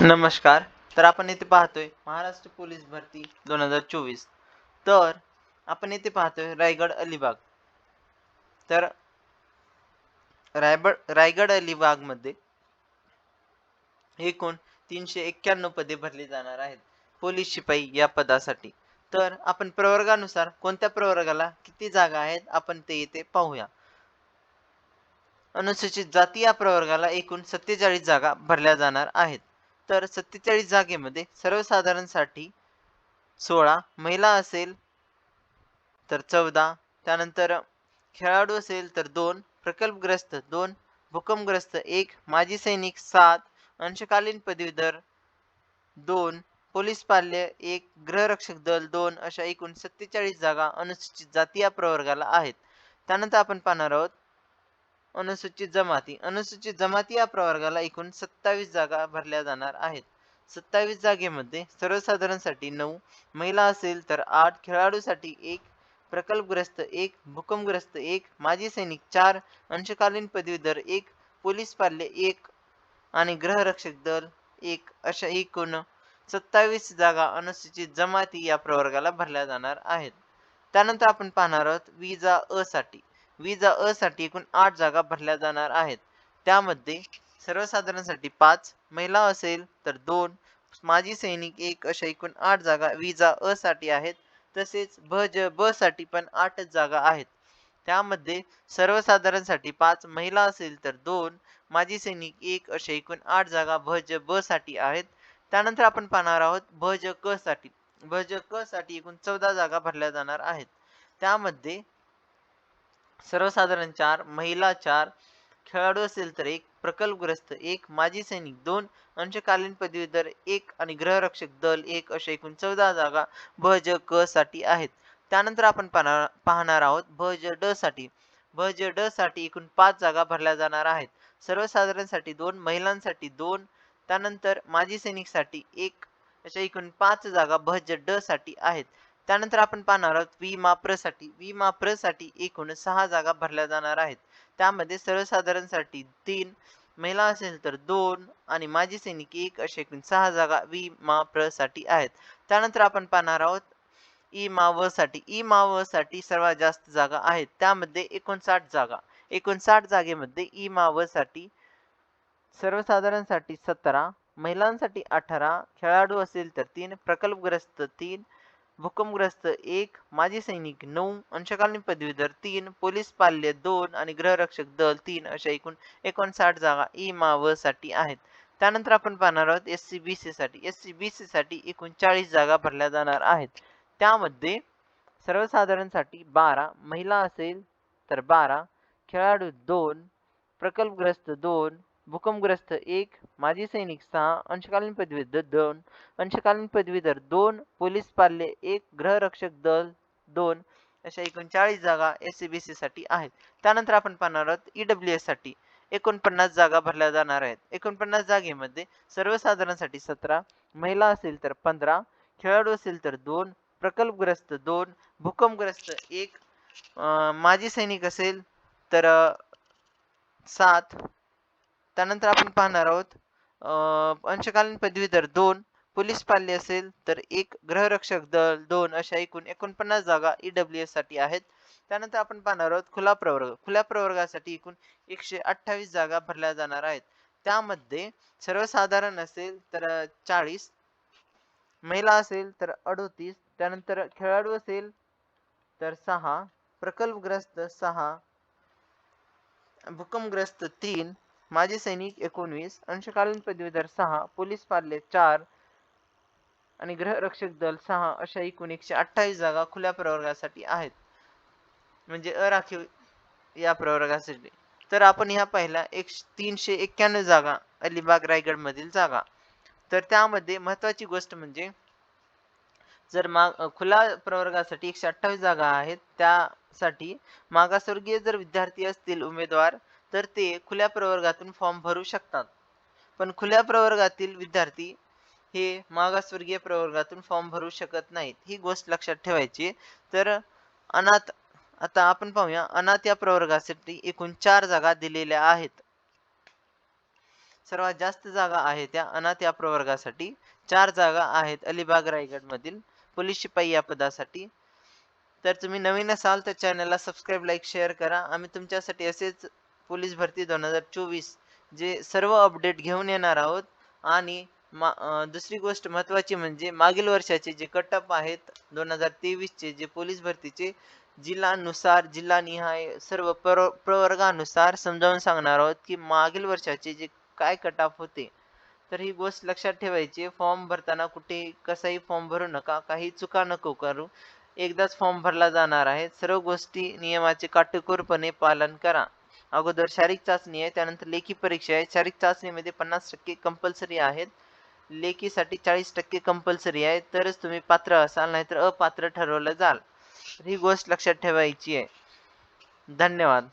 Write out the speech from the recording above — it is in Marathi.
नमस्कार. तर आपण येथे पाहतोय महाराष्ट्र पोलीस भरती दोन हजार चोवीस. तर आपण येथे पाहतोय रायगड अलिबाग. तर रायबड रायगड अलिबागमध्ये एकूण तीनशे एक्क्याण्णव पदे भरली जाणार आहेत पोलीस शिपाई या पदासाठी. तर आपण प्रवर्गानुसार कोणत्या प्रवर्गाला किती जागा आहेत आपण ते येथे पाहूया. अनुसूचित जाती या प्रवर्गाला एकूण सत्तेचाळीस जागा भरल्या जाणार आहेत. तर सत्तेचाळीस जागेमध्ये सर्वसाधारणसाठी सोळा महिला असेल तर चौदा त्यानंतर खेळाडू असेल तर दोन प्रकल्पग्रस्त दोन भूकंपग्रस्त एक माजी सैनिक सात अंशकालीन पदवीधर दोन पोलीस पाल्य एक गृहरक्षक दल दोन अशा एकूण सत्तेचाळीस जागा अनुसूचित जाती या प्रवर्गाला आहेत. त्यानंतर आपण पाहणार आहोत अनुसूचित जमाती. अनुसूचित जमाती या प्रवर्गाला एकूण सत्तावीस जागा भरल्या जाणार आहेत. सत्तावीस जागेमध्ये सर्वसाधारणसाठी नऊ महिला असेल तर आठ खेळाडूसाठी एक प्रकल्पग्रस्त एक भूकंपग्रस्त एक माजी सैनिक चार अंशकालीन पदवीधर एक पोलीस पाल्य एक आणि ग्रहरक्षक दल एक अशा एकूण सत्तावीस जागा अनुसूचित जमाती या प्रवर्गाला भरल्या जाणार आहेत. त्यानंतर आपण पाहणार आहोत विजा अ साठी विजा अ साठी एकूण आठ जागा भरल्या जाणार आहेत. त्यामध्ये सर्वसाधारणसाठी पाच महिला असेल तर दोन. माजी सैनिक एक अशा एकूण आठ जागा विजा अ साठी आहेत. तसेच भ ज ब साठी पण आठच जागा आहेत. त्यामध्ये सर्वसाधारणसाठी पाच महिला असेल तर दोन. माजी सैनिक एक अशा एकूण आठ जागा भ ज ब साठी आहेत. त्यानंतर आपण पाहणार आहोत भ ज क साठी. भ ज क साठी एकूण चौदा जागा भरल्या जाणार आहेत. त्यामध्ये सर्वसाधारण चार महिला चार खेळाडू असेल तर एक प्रकल्पग्रस्त एक माजी सैनिक दोन अंशकालीन पदवीधर एक आणि गृहरक्षक दल एक अशा एकूण चौदा जागा भ ज क साठी आहेत. त्यानंतर आपण पाहणार आहोत भ ज ड साठी. भ ज ड साठी एकूण पाच जागा भरल्या जाणार आहेत. सर्वसाधारणसाठी दोन महिलांसाठी दोन त्यानंतर माजी सैनिकसाठी एक अशा एकूण पाच जागा भ ज ड साठी आहेत. त्यानंतर आपण पाहणार आहोत वि माप्रसाठी वि साठी एकूण सहा जागा भरल्या जाणार आहेत. त्यामध्ये सर्वसाधारणसाठी तीन महिला असेल तर दोन आणि माजी सैनिक एक अशा एकूण सहा जागा वि मा आहेत. त्यानंतर आपण पाहणार आहोत ई मा साठी. ई मावसाठी साठी सर्वात जास्त जागा आहेत. त्यामध्ये एकोणसाठ जागा. एकोणसाठ जागेमध्ये ई मावसाठी साठी सर्वसाधारणसाठी सतरा महिलांसाठी अठरा खेळाडू असेल तर तीन प्रकल्पग्रस्त तीन भूकंपग्रस्त एक माजी सैनिक नऊ अंशकालीन पदवीधर तीन पोलीस पाल्य दोन आणि गृहरक्षक दल तीन अशा एकूण एकोणसाठ जागा ई मा व साठी आहेत. त्यानंतर आपण पाहणार आहोत एस सी बी सी साठी. एस सी बी सी साठी एकूण चाळीस जागा भरल्या जाणार आहेत. त्यामध्ये सर्वसाधारणसाठी बारा महिला असेल तर बारा खेळाडू दोन प्रकल्पग्रस्त दोन भूकंपग्रस्त एक माजी सैनिक सहा अंशकालीन पदवीधर दोन अंशकालीन पदवीधर दोन पोलीस पाल्ले एक गृहरक्षक दल दोन अशा एकूण चाळीस जागा एस सी बी सी साठी आहेत. त्यानंतर आपण पाहणार आहोत ई डब्ल्यू एससाठी. एकोणपन्नास जागा भरल्या जाणार आहेत. एकोणपन्नास जागेमध्ये सर्वसाधारणसाठी सतरा महिला असेल तर पंधरा खेळाडू असेल तर दोन प्रकल्पग्रस्त दोन भूकंपग्रस्त एक अं, माजी सैनिक असेल तर सात त्यानंतर आपण पाहणार आहोत अंशकालीन पदवीधर दोन पोलीस पाल्य असेल तर एक गृहरक्षक दल दोन अशा एकूण एकोणपन्नास जागा ई डब्ल्यू एससाठी आहेत. त्यानंतर आपण पाहणार आहोत खुला प्रवर्ग खुल्या प्रवर्गासाठी एकूण एकशे अठ्ठावीस जागा भरल्या जाणार आहेत. त्यामध्ये सर्वसाधारण असेल तर चाळीस महिला असेल तर अडोतीस त्यानंतर खेळाडू असेल तर सहा प्रकल्पग्रस्त सहा भूकंपग्रस्त तीन माजी सैनिक एकोणवीस अंशकालीन पदवीधर सहा पोलीस पार्ले चार आणि गृहरक्षक दल सहा अशा एकूण एकशे अठ्ठावीस जागा खुल्या प्रवर्गासाठी आहेत. म्हणजे अराखीव या प्रवर्गासाठी. तर आपण ह्या पहिल्या एक तीनशे एक्क्याण्णव जागा अलिबाग रायगड मधील जागा. तर त्यामध्ये महत्वाची गोष्ट म्हणजे जर माग खुला प्रवर्गासाठी एकशे अठ्ठावीस जागा आहेत त्यासाठी मागासवर्गीय जर विद्यार्थी असतील उमेदवार तर ते खुल्या प्रवर्गातून फॉर्म भरू शकतात. पण खुल्या प्रवर्गातील विद्यार्थी हे मागासवर्गीय प्रवर्गातून फॉर्म भरू शकत नाहीत. ही गोष्ट लक्षात ठेवायची. तर अनाथ आता आपण पाहूया अनाथ या प्रवर्गासाठी एकूण चार जागा दिलेल्या आहेत. सर्वात जास्त जागा आहेत त्या अनाथ या प्रवर्गासाठी. चार जागा आहेत अलिबाग रायगडमधील. पोलीस शिपाई या पदासाठी. तर तुम्ही नवीन असाल तर चॅनलला सबस्क्राईब लाईक शेअर करा. आम्ही तुमच्यासाठी असेच पोलीस भरती दोन हजार चोवीस जे सर्व अपडेट घेऊन येणार आहोत. आणि मा दुसरी गोष्ट महत्त्वाची म्हणजे मागील वर्षाचे जे कटअप आहेत दोन हजार तेवीसचे जे पोलीस भरतीचे जिल्हानुसार जिल्हानिहाय सर्व प्र प्रवर्गानुसार समजावून सांगणार आहोत की मागील वर्षाचे जे काय कटअप होते तर ही गोष्ट लक्षात ठेवायची फॉर्म भरताना कुठे कसाही फॉर्म भरू नका काही चुका नको करू. एकदाच फॉर्म भरला जाणार आहे. सर्व गोष्टी नियमाचे काटेकोरपणे पालन करा. अगोदर शारीरिक चाचणी आहे त्यानंतर लेखी परीक्षा आहे. शारीरिक चाचणीमध्ये पन्नास टक्के कंपल्सरी आहेत. लेखीसाठी चाळीस टक्के कंपल्सरी आहे. तरच तुम्ही पात्र असाल नाहीतर अपात्र ठरवलं जाल. ही गोष्ट लक्षात ठेवायची आहे. धन्यवाद.